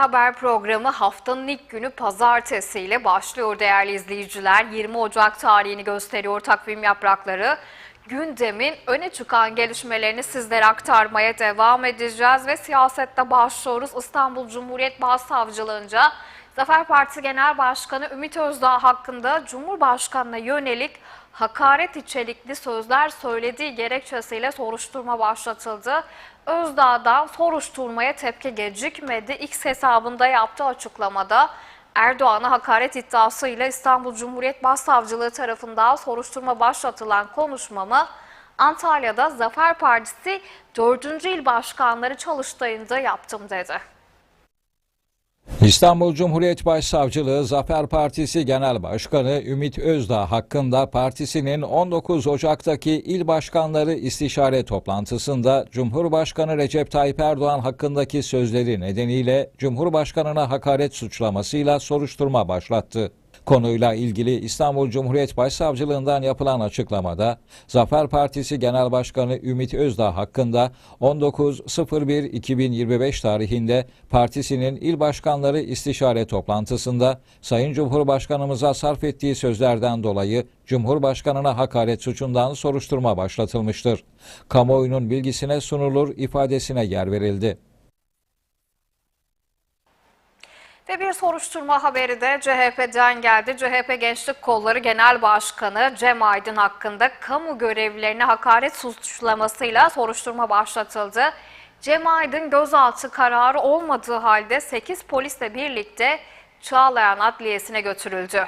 Haber programı haftanın ilk günü pazartesi ile başlıyor değerli izleyiciler. 20 Ocak tarihini gösteriyor takvim yaprakları. Gündemin öne çıkan gelişmelerini sizlere aktarmaya devam edeceğiz ve siyasette başlıyoruz. İstanbul Cumhuriyet Başsavcılığınca Zafer Partisi Genel Başkanı Ümit Özdağ hakkında Cumhurbaşkanı'na yönelik hakaret içerikli sözler söylediği gerekçesiyle soruşturma başlatıldı. Özdağ'dan soruşturmaya tepki gecikmedi. X hesabında yaptığı açıklamada Erdoğan'a hakaret iddiasıyla İstanbul Cumhuriyet Başsavcılığı tarafından soruşturma başlatılan konuşmamı Antalya'da Zafer Partisi 4. İl Başkanları çalıştayında yaptım dedi. İstanbul Cumhuriyet Başsavcılığı Zafer Partisi Genel Başkanı Ümit Özdağ hakkında partisinin 19 Ocak'taki il başkanları istişare toplantısında Cumhurbaşkanı Recep Tayyip Erdoğan hakkındaki sözleri nedeniyle Cumhurbaşkanına hakaret suçlamasıyla soruşturma başlattı. Konuyla ilgili İstanbul Cumhuriyet Başsavcılığından yapılan açıklamada Zafer Partisi Genel Başkanı Ümit Özdağ hakkında 19.01.2025 tarihinde partisinin il başkanları istişare toplantısında Sayın Cumhurbaşkanımıza sarf ettiği sözlerden dolayı Cumhurbaşkanına hakaret suçundan soruşturma başlatılmıştır. Kamuoyunun bilgisine sunulur ifadesine yer verildi. Ve bir soruşturma haberi de CHP'den geldi. CHP Gençlik Kolları Genel Başkanı Cem Aydın hakkında kamu görevlilerine hakaret suçlamasıyla soruşturma başlatıldı. Cem Aydın gözaltı kararı olmadığı halde 8 polisle birlikte Çağlayan Adliyesi'ne götürüldü.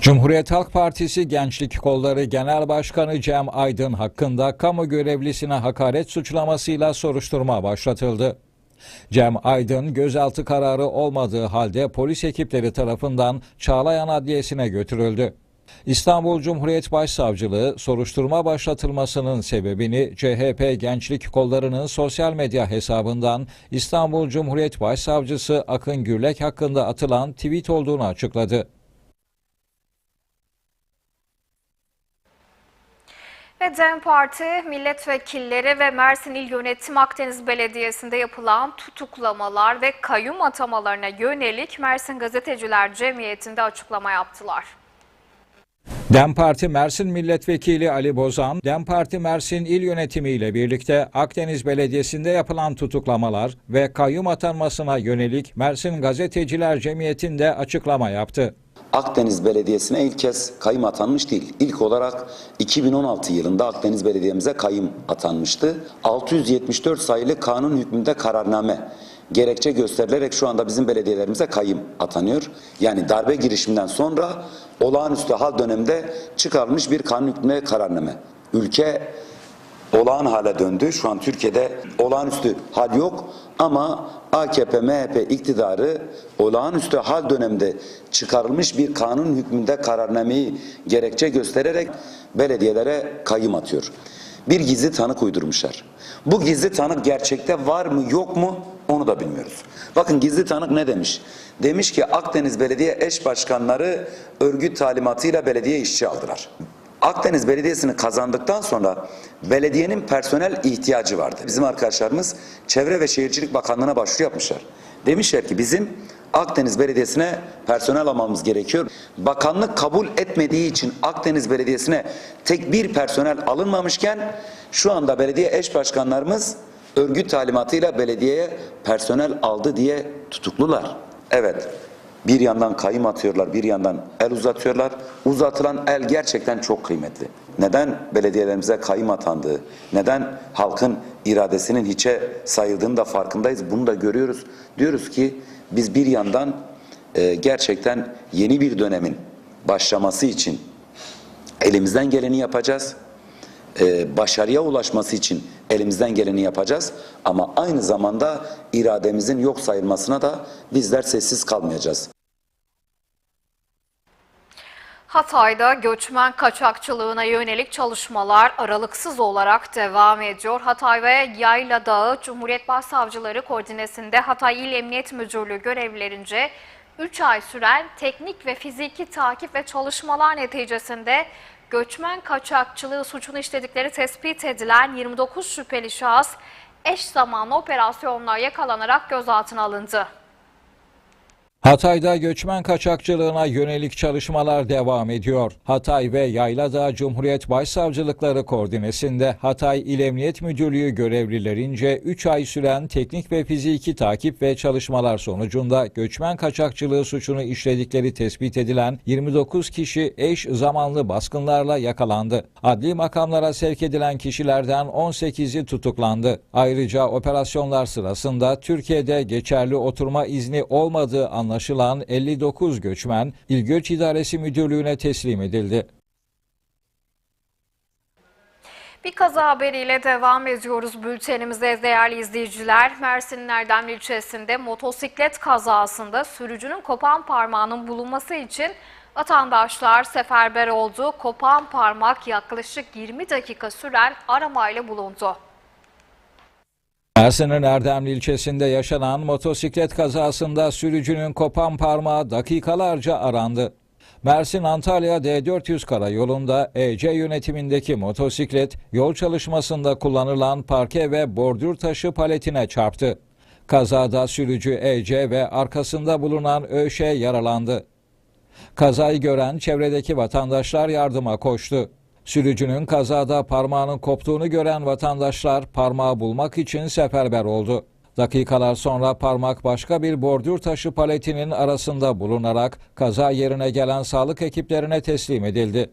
Cumhuriyet Halk Partisi Gençlik Kolları Genel Başkanı Cem Aydın hakkında kamu görevlisine hakaret suçlamasıyla soruşturma başlatıldı. Cem Aydın gözaltı kararı olmadığı halde polis ekipleri tarafından Çağlayan Adliyesi'ne götürüldü. İstanbul Cumhuriyet Başsavcılığı soruşturma başlatılmasının sebebini CHP Gençlik Kolları'nın sosyal medya hesabından İstanbul Cumhuriyet Başsavcısı Akın Gürlek hakkında atılan tweet olduğunu açıkladı. Ve DEM Parti milletvekilleri ve Mersin İl Yönetim Akdeniz Belediyesi'nde yapılan tutuklamalar ve kayyum atamalarına yönelik Mersin Gazeteciler Cemiyeti'nde açıklama yaptılar. DEM Parti Mersin Milletvekili Ali Bozan, DEM Parti Mersin İl Yönetimi ile birlikte Akdeniz Belediyesi'nde yapılan tutuklamalar ve kayyum atanmasına yönelik Mersin Gazeteciler Cemiyeti'nde açıklama yaptı. Akdeniz Belediyesi'ne ilk kez kayım atanmış değil. İlk olarak 2016 yılında Akdeniz Belediye'mize kayım atanmıştı. 674 sayılı kanun hükmünde kararname gerekçe gösterilerek şu anda bizim belediyelerimize kayım atanıyor. Yani darbe girişiminden sonra olağanüstü hal döneminde çıkarılmış bir kanun hükmünde kararname. Ülke olağan hale döndü. Şu an Türkiye'de olağanüstü hal yok ama AKP MHP iktidarı olağanüstü hal döneminde çıkarılmış bir kanun hükmünde kararnameyi gerekçe göstererek belediyelere kayyım atıyor. Bir gizli tanık uydurmuşlar. Bu gizli tanık gerçekte var mı yok mu onu da bilmiyoruz. Bakın gizli tanık ne demiş? Demiş ki Akdeniz Belediye eş başkanları örgüt talimatıyla belediye işçi aldılar. Akdeniz Belediyesi'ni kazandıktan sonra belediyenin personel ihtiyacı vardı. Bizim arkadaşlarımız Çevre ve Şehircilik Bakanlığı'na başvuru yapmışlar. Demişler ki bizim Akdeniz Belediyesi'ne personel almamız gerekiyor. Bakanlık kabul etmediği için Akdeniz Belediyesi'ne tek bir personel alınmamışken şu anda belediye eş başkanlarımız örgüt talimatıyla belediyeye personel aldı diye tutuklular. Evet, bir yandan kayım atıyorlar, bir yandan el uzatıyorlar. Uzatılan el gerçekten çok kıymetli. Neden belediyelerimize kayım atandığı, neden halkın iradesinin hiçe sayıldığını da farkındayız. Bunu da görüyoruz. Diyoruz ki biz bir yandan e, gerçekten yeni bir dönemin başlaması için elimizden geleni yapacağız. E, başarıya ulaşması için elimizden geleni yapacağız. Ama aynı zamanda irademizin yok sayılmasına da bizler sessiz kalmayacağız. Hatay'da göçmen kaçakçılığına yönelik çalışmalar aralıksız olarak devam ediyor. Hatay ve Yayla Dağı Cumhuriyet Başsavcıları koordinesinde Hatay İl Emniyet Müdürlüğü görevlilerince 3 ay süren teknik ve fiziki takip ve çalışmalar neticesinde göçmen kaçakçılığı suçunu işledikleri tespit edilen 29 şüpheli şahıs eş zamanlı operasyonla yakalanarak gözaltına alındı. Hatay'da göçmen kaçakçılığına yönelik çalışmalar devam ediyor. Hatay ve Yayladağ Cumhuriyet Başsavcılıkları koordinesinde Hatay İl Emniyet Müdürlüğü görevlilerince 3 ay süren teknik ve fiziki takip ve çalışmalar sonucunda göçmen kaçakçılığı suçunu işledikleri tespit edilen 29 kişi eş zamanlı baskınlarla yakalandı. Adli makamlara sevk edilen kişilerden 18'i tutuklandı. Ayrıca operasyonlar sırasında Türkiye'de geçerli oturma izni olmadığı anlaşılan 59 göçmen İl Göç İdaresi Müdürlüğü'ne teslim edildi. Bir kaza haberiyle devam ediyoruz bültenimize değerli izleyiciler. Mersin'in Erdemli ilçesinde motosiklet kazasında sürücünün kopan parmağının bulunması için vatandaşlar seferber oldu. Kopan parmak yaklaşık 20 dakika süren aramayla bulundu. Mersin'in Erdemli ilçesinde yaşanan motosiklet kazasında sürücünün kopan parmağı dakikalarca arandı. Mersin-Antalya D400 karayolunda EC yönetimindeki motosiklet yol çalışmasında kullanılan parke ve bordür taşı paletine çarptı. Kazada sürücü EC ve arkasında bulunan ÖŞ yaralandı. Kazayı gören çevredeki vatandaşlar yardıma koştu. Sürücünün kazada parmağının koptuğunu gören vatandaşlar parmağı bulmak için seferber oldu. Dakikalar sonra parmak başka bir bordür taşı paletinin arasında bulunarak kaza yerine gelen sağlık ekiplerine teslim edildi.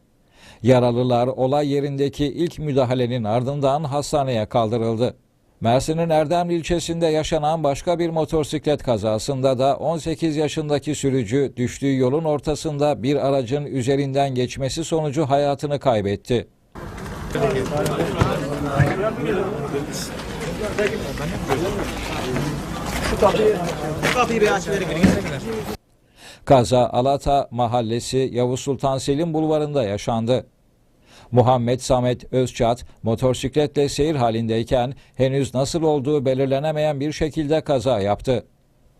Yaralılar olay yerindeki ilk müdahalenin ardından hastaneye kaldırıldı. Mersin'in Erdemli ilçesinde yaşanan başka bir motosiklet kazasında da 18 yaşındaki sürücü düştüğü yolun ortasında bir aracın üzerinden geçmesi sonucu hayatını kaybetti. Kaza Alata Mahallesi Yavuz Sultan Selim Bulvarı'nda yaşandı. Muhammed Samet Özçat motosikletle seyir halindeyken henüz nasıl olduğu belirlenemeyen bir şekilde kaza yaptı.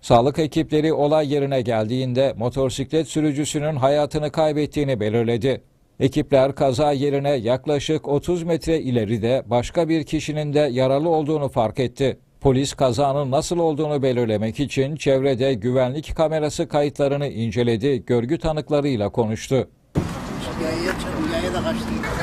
Sağlık ekipleri olay yerine geldiğinde motosiklet sürücüsünün hayatını kaybettiğini belirledi. Ekipler kaza yerine yaklaşık 30 metre ileride başka bir kişinin de yaralı olduğunu fark etti. Polis kazanın nasıl olduğunu belirlemek için çevrede güvenlik kamerası kayıtlarını inceledi, görgü tanıklarıyla konuştu. Yaya, yaya da kaçtı.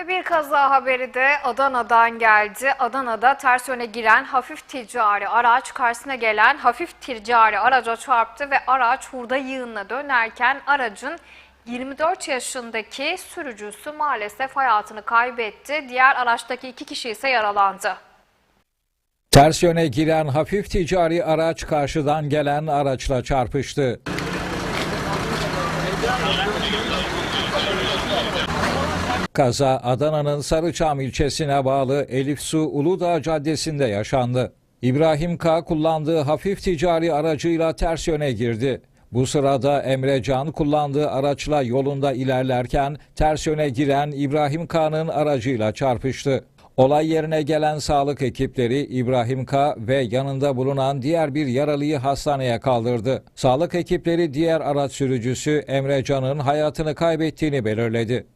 Ve bir kaza haberi de Adana'dan geldi. Adana'da ters yöne giren hafif ticari araç karşısına gelen hafif ticari araca çarptı ve araç hurda yığınına dönerken aracın 24 yaşındaki sürücüsü maalesef hayatını kaybetti. Diğer araçtaki iki kişi ise yaralandı. Ters yöne giren hafif ticari araç karşıdan gelen araçla çarpıştı. Kaza Adana'nın Sarıçam ilçesine bağlı Elif Su Uludağ Caddesi'nde yaşandı. İbrahim K. kullandığı hafif ticari aracıyla ters yöne girdi. Bu sırada Emre Can kullandığı araçla yolunda ilerlerken ters yöne giren İbrahim K'nın aracıyla çarpıştı. Olay yerine gelen sağlık ekipleri İbrahim K. ve yanında bulunan diğer bir yaralıyı hastaneye kaldırdı. Sağlık ekipleri diğer araç sürücüsü Emre Can'ın hayatını kaybettiğini belirledi.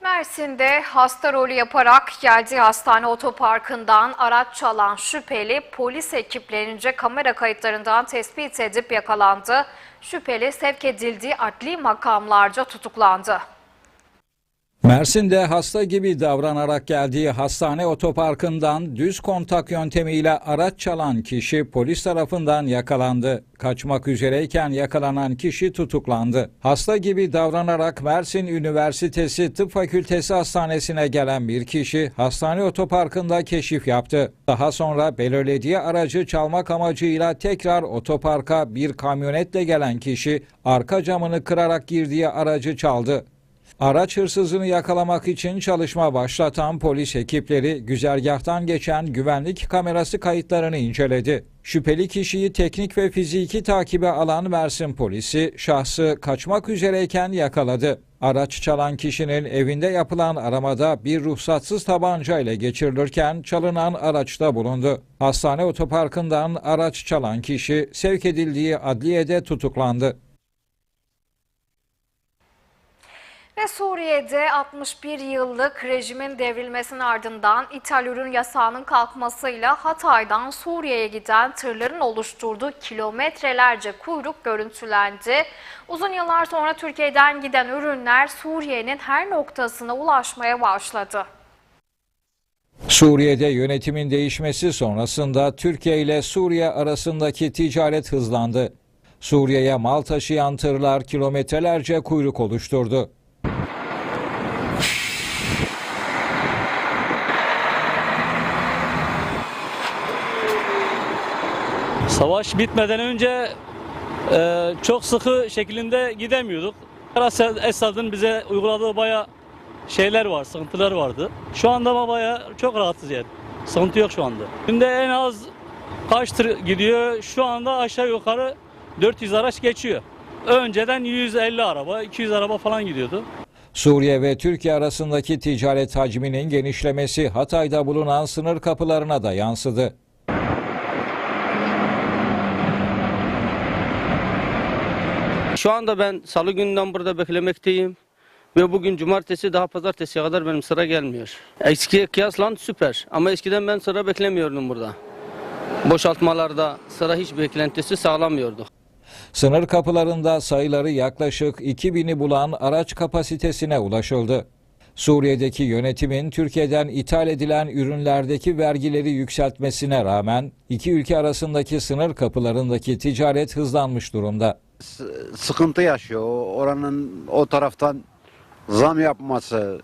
Mersin'de hasta rolü yaparak geldiği hastane otoparkından araç çalan şüpheli polis ekiplerince kamera kayıtlarından tespit edip yakalandı. Şüpheli sevk edildiği adli makamlarca tutuklandı. Mersin'de hasta gibi davranarak geldiği hastane otoparkından düz kontak yöntemiyle araç çalan kişi polis tarafından yakalandı. Kaçmak üzereyken yakalanan kişi tutuklandı. Hasta gibi davranarak Mersin Üniversitesi Tıp Fakültesi Hastanesi'ne gelen bir kişi hastane otoparkında keşif yaptı. Daha sonra belirlediği aracı çalmak amacıyla tekrar otoparka bir kamyonetle gelen kişi arka camını kırarak girdiği aracı çaldı. Araç hırsızını yakalamak için çalışma başlatan polis ekipleri güzergahtan geçen güvenlik kamerası kayıtlarını inceledi. Şüpheli kişiyi teknik ve fiziki takibe alan Mersin polisi şahsı kaçmak üzereyken yakaladı. Araç çalan kişinin evinde yapılan aramada bir ruhsatsız tabanca ile geçirilirken çalınan araçta bulundu. Hastane otoparkından araç çalan kişi sevk edildiği adliyede tutuklandı. Ve Suriye'de 61 yıllık rejimin devrilmesinin ardından ithal ürün yasağının kalkmasıyla Hatay'dan Suriye'ye giden tırların oluşturduğu kilometrelerce kuyruk görüntülendi. Uzun yıllar sonra Türkiye'den giden ürünler Suriye'nin her noktasına ulaşmaya başladı. Suriye'de yönetimin değişmesi sonrasında Türkiye ile Suriye arasındaki ticaret hızlandı. Suriye'ye mal taşıyan tırlar kilometrelerce kuyruk oluşturdu. Savaş bitmeden önce e, çok sıkı şeklinde gidemiyorduk. Esad- Esad'ın bize uyguladığı baya şeyler var, sıkıntılar vardı. Şu anda baya çok rahatız yani. Sıkıntı yok şu anda. Günde en az kaç tır gidiyor? Şu anda aşağı yukarı 400 araç geçiyor. Önceden 150 araba, 200 araba falan gidiyordu. Suriye ve Türkiye arasındaki ticaret hacminin genişlemesi Hatay'da bulunan sınır kapılarına da yansıdı. Şu anda ben salı gününden burada beklemekteyim. Ve bugün cumartesi daha pazartesiye kadar benim sıra gelmiyor. Eskiye kıyasla süper. Ama eskiden ben sıra beklemiyordum burada. Boşaltmalarda sıra hiç beklentisi sağlamıyorduk. Sınır kapılarında sayıları yaklaşık 2000'i bulan araç kapasitesine ulaşıldı. Suriye'deki yönetimin Türkiye'den ithal edilen ürünlerdeki vergileri yükseltmesine rağmen iki ülke arasındaki sınır kapılarındaki ticaret hızlanmış durumda. Sıkıntı yaşıyor. Oranın o taraftan zam yapması,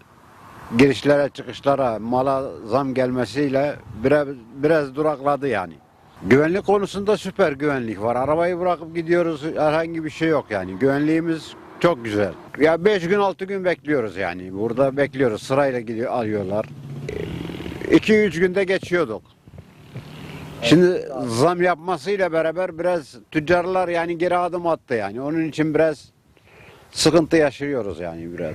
girişlere çıkışlara mala zam gelmesiyle biraz, biraz durakladı yani. Güvenlik konusunda süper güvenlik var. Arabayı bırakıp gidiyoruz herhangi bir şey yok yani. Güvenliğimiz çok güzel. Ya 5 gün 6 gün bekliyoruz yani. Burada bekliyoruz. Sırayla gidiyor alıyorlar. 2-3 günde geçiyorduk. Şimdi zam yapmasıyla beraber biraz tüccarlar yani geri adım attı yani. Onun için biraz sıkıntı yaşıyoruz yani biraz.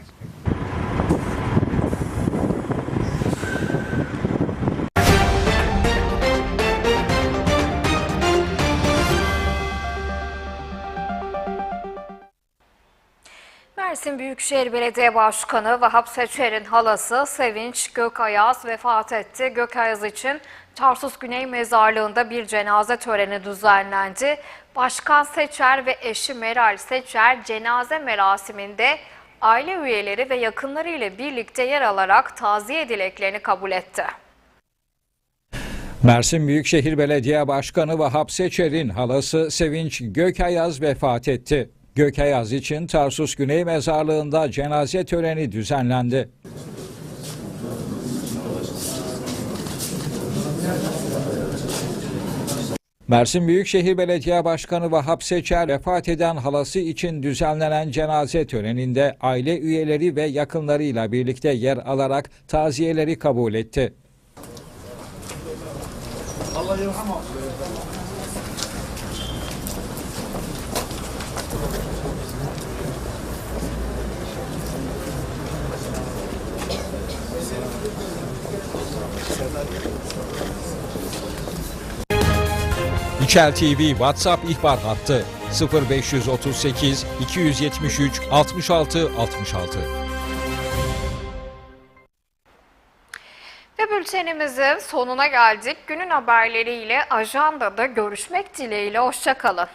Mersin Büyükşehir Belediye Başkanı Vahap Seçer'in halası Sevinç Gökayaz vefat etti. Gökayaz için Tarsus Güney Mezarlığı'nda bir cenaze töreni düzenlendi. Başkan Seçer ve eşi Meral Seçer cenaze merasiminde aile üyeleri ve yakınları ile birlikte yer alarak taziye dileklerini kabul etti. Mersin Büyükşehir Belediye Başkanı Vahap Seçer'in halası Sevinç Gökayaz vefat etti. Gökayaz için Tarsus Güney Mezarlığı'nda cenaze töreni düzenlendi. Mersin Büyükşehir Belediye Başkanı Vahap Seçer vefat eden halası için düzenlenen cenaze töreninde aile üyeleri ve yakınlarıyla birlikte yer alarak taziyeleri kabul etti. İçel TV WhatsApp ihbar hattı 0538 273 66 66. Ve bültenimizin sonuna geldik. Günün haberleriyle ajandada görüşmek dileğiyle. Hoşçakalın.